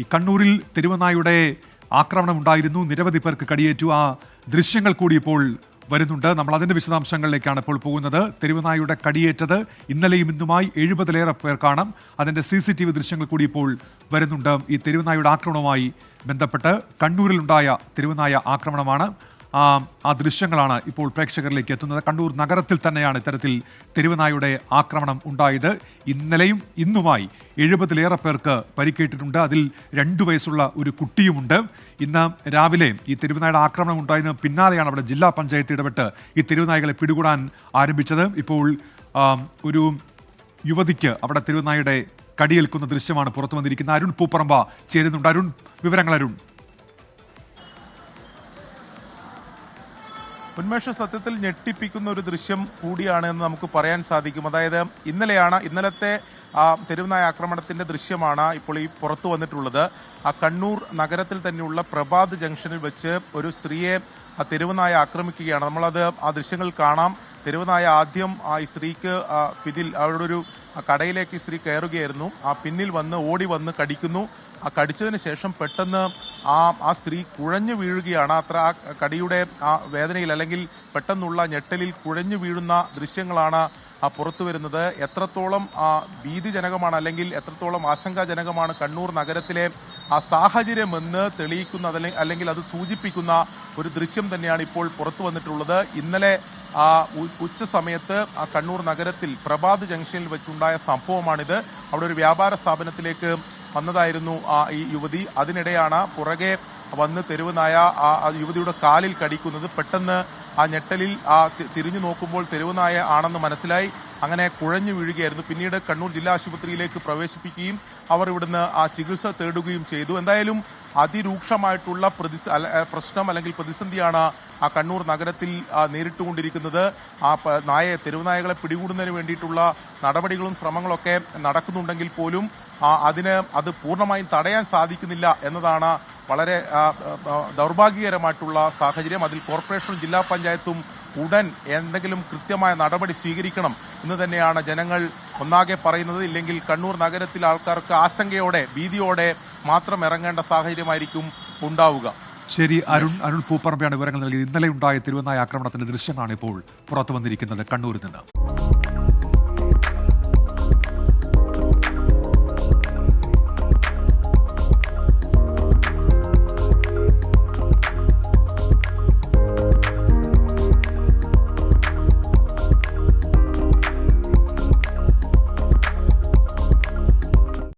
ഈ കണ്ണൂരിൽ തെരുവനായുടെ ആക്രമണം ഉണ്ടായിരുന്നു. നിരവധി പേർക്ക് കടിയേറ്റു. ആ ദൃശ്യങ്ങൾ കൂടി ഇപ്പോൾ വരുന്നുണ്ട്. നമ്മൾ അതിന്റെ വിശദാംശങ്ങളിലേക്കാണ് ഇപ്പോൾ പോകുന്നത്. തെരുവനായുടെ കടിയേറ്റത് ഇന്നലെയും ഇന്നുമായി എഴുപതിലേറെ പേർ കാണാം. അതിന്റെ സി സി ടി വി ദൃശ്യങ്ങൾ കൂടി ഇപ്പോൾ വരുന്നുണ്ട്. ഈ തെരുവനായുടെ ആക്രമണവുമായി ബന്ധപ്പെട്ട് കണ്ണൂരിലുണ്ടായ തെരുവനായ ആക്രമണമാണ്. ആ ദൃശ്യങ്ങളാണ് ഇപ്പോൾ പ്രേക്ഷകരിലേക്ക് എത്തുന്നത്. കണ്ണൂർ നഗരത്തിൽ തന്നെയാണ് ഇത്തരത്തിൽ തെരുവനായുടെ ആക്രമണം ഉണ്ടായത്. ഇന്നലെയും ഇന്നുമായി എഴുപതിലേറെ പേർക്ക് പരിക്കേറ്റിട്ടുണ്ട്. അതിൽ രണ്ടു വയസ്സുള്ള ഒരു കുട്ടിയുമുണ്ട്. ഇന്ന് രാവിലെ ഈ തെരുവനായുടെ ആക്രമണം ഉണ്ടായതിന് പിന്നാലെയാണ് അവിടെ ജില്ലാ പഞ്ചായത്ത് ഇടപെട്ട് ഈ തെരുവനായകളെ പിടികൂടാൻ ആരംഭിച്ചത്. ഇപ്പോൾ ഒരു യുവതിക്ക് അവിടെ തെരുവനായുടെ കടിയേൽക്കുന്ന ദൃശ്യമാണ് പുറത്തു വന്നിരിക്കുന്നത്. അരുൺ പൂപ്പറമ്പ ചേരുന്നുണ്ട്. അരുൺ വിവരങ്ങൾ അരുൺ. ഉന്മേഷ സത്യത്തിൽ ഞെട്ടിപ്പിക്കുന്ന ഒരു ദൃശ്യം കൂടിയാണ് എന്ന് നമുക്ക് പറയാൻ സാധിക്കും. അതായത് ഇന്നലെയാണ് ഇന്നലത്തെ ആ തെരുവുനായ ആക്രമണത്തിന്റെ ദൃശ്യമാണ് ഇപ്പോൾ ഈ പുറത്തു വന്നിട്ടുള്ളത്. ആ കണ്ണൂർ നഗരത്തിൽ തന്നെയുള്ള പ്രഭാത് ജംഗ്ഷനിൽ വെച്ച് ഒരു സ്ത്രീയെ ആ തെരുവുനായ ആക്രമിക്കുകയാണ്. നമ്മളത് ആ ദൃശ്യങ്ങൾ കാണാം. തെരുവുനായ ആദ്യം ആ സ്ത്രീക്ക് പിന്നിൽ അവരുടെ ഒരു ആ കടയിലേക്ക് സ്ത്രീ കയറുകയായിരുന്നു. ആ പിന്നിൽ വന്ന് ഓടി വന്ന് കടിക്കുന്നു. ആ കടിച്ചതിന് ശേഷം പെട്ടെന്ന് ആ ആ സ്ത്രീ കുഴഞ്ഞു വീഴുകയാണ്. അത്ര ആ കടിയുടെ ആ വേദനയിൽ അല്ലെങ്കിൽ പെട്ടെന്നുള്ള ഞെട്ടലിൽ കുഴഞ്ഞു വീഴുന്ന ദൃശ്യങ്ങളാണ് പുറത്തു വരുന്നത് എത്രത്തോളം ആ ഭീതിജനകമാണ് അല്ലെങ്കിൽ എത്രത്തോളം ആശങ്കാജനകമാണ് കണ്ണൂർ നഗരത്തിലെ ആ സാഹചര്യമെന്ന് തെളിയിക്കുന്ന അല്ലെങ്കിൽ അത് സൂചിപ്പിക്കുന്ന ഒരു ദൃശ്യം തന്നെയാണ് ഇപ്പോൾ പുറത്തു വന്നിട്ടുള്ളത്. ഇന്നലെ ആ ഉച്ച സമയത്ത് ആ കണ്ണൂർ നഗരത്തിൽ പ്രഭാത് ജംഗ്ഷനിൽ വെച്ചുണ്ടായ സംഭവമാണിത്. അവിടെ ഒരു വ്യാപാര സ്ഥാപനത്തിലേക്ക് വന്നതായിരുന്നു ആ ഈ യുവതി. അതിനിടെയാണ് പുറകെ വന്ന് തെരുവ് നായ ആ ആ യുവതിയുടെ കാലിൽ കടിക്കുന്നത്. പെട്ടെന്ന് ആ ഞെട്ടലിൽ ആ തിരിഞ്ഞു നോക്കുമ്പോൾ തെരുവുനായ ആണെന്ന് മനസ്സിലായി. അങ്ങനെ കുഴഞ്ഞു വീഴുകയായിരുന്നു. പിന്നീട് കണ്ണൂർ ജില്ലാ ആശുപത്രിയിലേക്ക് പ്രവേശിപ്പിക്കുകയും അവർ ഇവിടുന്ന് ആ ചികിത്സ തേടുകയും ചെയ്തു. എന്തായാലും അതിരൂക്ഷമായിട്ടുള്ള പ്രതിസ പ്രശ്നം അല്ലെങ്കിൽ പ്രതിസന്ധിയാണ് ആ കണ്ണൂർ നഗരത്തിൽ നേരിട്ടുകൊണ്ടിരിക്കുന്നത്. ആ നായ തെരുവുനായകളെ പിടികൂടുന്നതിന് വേണ്ടിയിട്ടുള്ള നടപടികളും ശ്രമങ്ങളൊക്കെ നടക്കുന്നുണ്ടെങ്കിൽ പോലും അതിന് അത് പൂർണമായും തടയാൻ സാധിക്കുന്നില്ല എന്നതാണ് വളരെ ദൗർഭാഗ്യകരമായിട്ടുള്ള സാഹചര്യം. അതിൽ കോർപ്പറേഷനും ജില്ലാ പഞ്ചായത്തും ഉടൻ എന്തെങ്കിലും കൃത്യമായ നടപടി സ്വീകരിക്കണം എന്ന് തന്നെയാണ് ജനങ്ങൾ ഒന്നാകെ പറയുന്നത്. ഇല്ലെങ്കിൽ കണ്ണൂർ നഗരത്തിലെ ആൾക്കാർക്ക് ആശങ്കയോടെ ഭീതിയോടെ മാത്രം ഇറങ്ങേണ്ട സാഹചര്യമായിരിക്കും ഉണ്ടാവുക. ശരി അരുൺ അരുൺ പൂപ്പറമ്പയാണ് വിവരങ്ങൾ നൽകിയത്. ഇന്നലെ ഉണ്ടായ തിരുവനായ ആക്രമണത്തിന്റെ ദൃശ്യമാണ് ഇപ്പോൾ പുറത്തു വന്നിരിക്കുന്നത് കണ്ണൂരിൽ നിന്ന്.